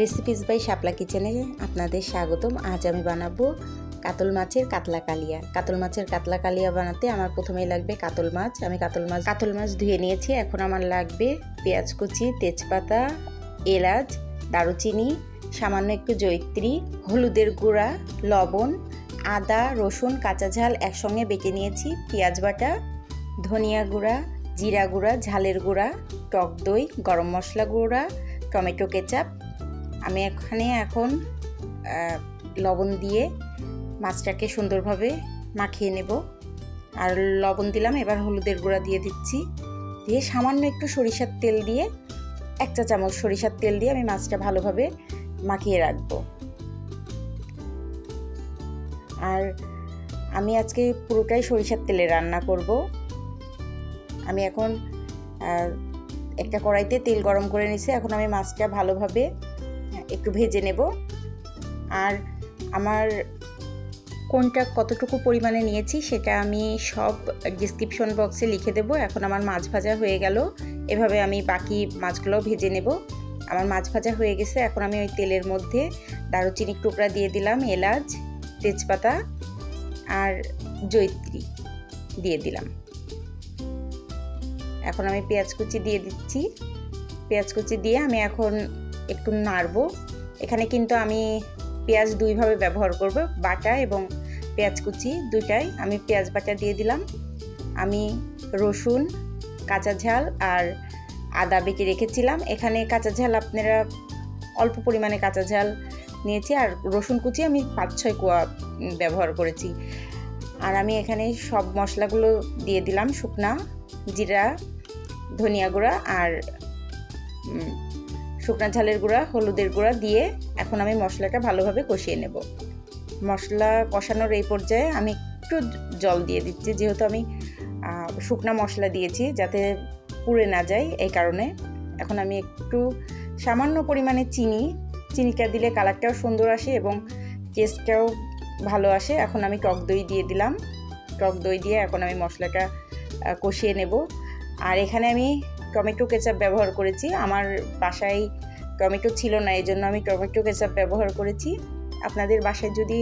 Recipes by শাপলা কিচেনে আপনাদের স্বাগতম। আজ আমি বানাবো কাতল মাছের কাতলা কালিয়া। কাতল মাছের কাতলা কালিয়া বানাতে আমার প্রথমেই লাগবে কাতল মাছ। আমি কাতল মাছ কাতল মাছ ধুয়ে নিয়েছি। এখন আমার লাগবে পেঁয়াজ কুচি, তেজপাতা, এলাচ, দারুচিনি, সামান্য একটু জৈত্রী হলুদের গুঁড়া, লবণ, আদা, রসুন, কাঁচা ঝাল একসঙ্গে বেটে নিয়েছি। পেঁয়াজ বাটা, ধনিয়া গুঁড়া, জিরা গুঁড়া, ঝালের গুঁড়া, টক দই, গরম মশলা গুঁড়া, টমেটো কেচাপ আমি এখানে এখন লবণ দিয়ে মাছটাকে সুন্দরভাবে মাখিয়ে নেব। আর লবণ দিলাম, এবার হলুদের গুঁড়া দিয়ে দিচ্ছি। দিয়ে সামান্য একটু সরিষার তেল দিয়ে, এক চা চামচ সরিষার তেল দিয়ে আমি মাছটা ভালোভাবে মাখিয়ে রাখব। আর আমি আজকে পুরোটাই সরিষার তেলে রান্না করব। আমি এখন একটা কড়াইতে তেল গরম করে নিছি এখন আমি মাছটা ভালোভাবে একটু ভেজে নেব। আর আমার কোনটা কতটুকু পরিমাণে নিয়েছি সেটা আমি সব ডিসক্রিপশন বক্সে লিখে দেবো। এখন আমার মাছ ভাজা হয়ে গেল। এভাবে আমি বাকি মাছগুলো ভেজে নেব। আমার মাছ ভাজা হয়ে গেছে। এখন আমি ওই তেলের মধ্যে দারুচিনির টুকরা দিয়ে দিলাম, এলাচ, তেজপাতা আর জৈত্রী দিয়ে দিলাম। এখন আমি পেঁয়াজ কুচি দিয়ে দিচ্ছি। পেঁয়াজ কুচি দিয়ে আমি এখন একটু নাড়বো। এখানে কিন্তু আমি পেঁয়াজ দুইভাবে ব্যবহার করব, বাটা এবং পেঁয়াজ কুচি দুইটাই। আমি পেঁয়াজ বাটা দিয়ে দিলাম। আমি রসুন, কাঁচা ঝাল আর আদা বেটে রেখেছিলাম। এখানে কাঁচা ঝাল আপনারা অল্প পরিমাণে কাঁচা ঝাল নিয়েছি আর রসুন কুচি আমি পাঁচ ছয় কোয়া ব্যবহার করেছি। আর আমি এখানে সব মশলাগুলো দিয়ে দিলাম, শুকনা, জিরা, ধনিয়া গুঁড়া আর শুকনা ঝালের গুঁড়া, হলুদের গুঁড়া দিয়ে এখন আমি মশলাটা ভালোভাবে কষিয়ে নেব। মশলা কষানোর এই পর্যায়ে আমি একটু জল দিয়ে দিচ্ছি, যেহেতু আমি শুকনা মশলা দিয়েছি যাতে পুড়ে না যায় এই কারণে। এখন আমি একটু সামান্য পরিমাণে চিনি, চিনিটা দিলে কালারটাও সুন্দর আসে এবং টেস্টটাও ভালো আসে। এখন আমি টক দই দিয়ে দিলাম। টক দই দিয়ে এখন আমি মশলাটা কষিয়ে নেব। আর এখানে আমি টমেটো কেচাপ ব্যবহার করেছি। আমার বাসায় টমেটো ছিল না এই জন্য আমি টমেটো কেচাপ ব্যবহার করেছি। আপনাদের বাসায় যদি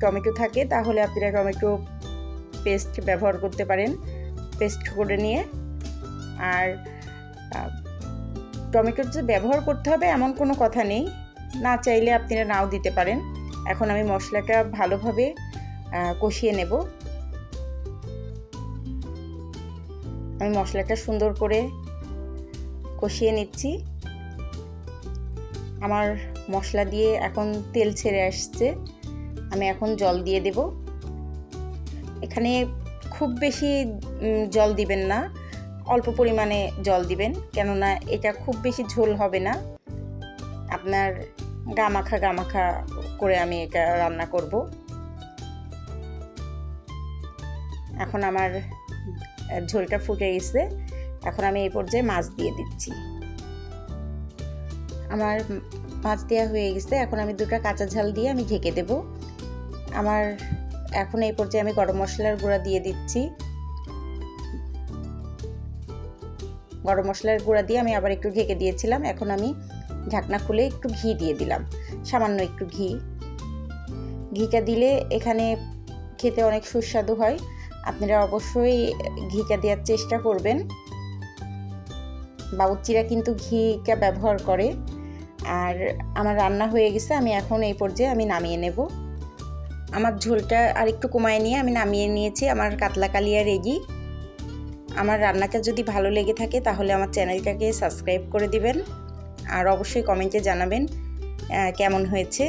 টমেটো থাকে, তাহলে আপনারা টমেটো পেস্ট ব্যবহার করতে পারেন, পেস্ট করে নিয়ে। আর টমেটোর যে ব্যবহার করতে হবে এমন কোনো কথা নেই। না চাইলে আপনারা নাও দিতে পারেন। এখন আমি মশলাটা ভালোভাবে কষিয়ে নেব। আমি মশলাটা সুন্দর করে কষিয়ে নিচ্ছি। আমার মশলা দিয়ে এখন তেল ছেড়ে আসছে। আমি এখন জল দিয়ে দেব। এখানে খুব বেশি জল দিবেন না। অল্প পরিমাণে জল দিবেন, কেননা এটা খুব বেশি ঝোল হবে না। আপনার গামাখা গামাখা করে আমি এটা রান্না করব। এখন আমার ঝোলটা ফুটে গেছে। এখন আমি এই পর্যায়ে মাছ দিয়ে দিচ্ছি। আমার মাছ দেওয়া হয়ে গেছে, এখন আমি দুটো কাঁচা ঝাল দিয়ে আমি ঢেকে দেব। আমার এখন এই পর্যায়ে আমি গরম মশলার গুঁড়া দিয়ে দিচ্ছি। গরম মশলার গুঁড়া দিয়ে আমি আবার একটু ঢেকে দিয়েছিলাম, এখন আমি ঢাকনা খুলে একটু ঘি দিয়ে দিলাম, সামান্য একটু ঘি। ঘিটা দিলে এখানে খেতে অনেক সুস্বাদু হয়, আপনারা অবশ্যই ঘিটা দেওয়ার চেষ্টা করবেন। বাবুচিরা কিন্তু ঘিটা ব্যবহার করে। আর আমার রান্না হয়ে গেছে, আমি এখন এই পর্যায়ে আমি নামিয়ে নেব। আমার ঝোলটা আর একটু কমায় নিয়ে আমি নামিয়ে নিয়েছি আমার কাতলা কালিয়া রেডি আমার রান্নাটা যদি ভালো লেগে থাকে তাহলে আমার চ্যানেলটাকে সাবস্ক্রাইব করে দিবেন। আর অবশ্যই কমেন্টে জানাবেন কেমন হয়েছে।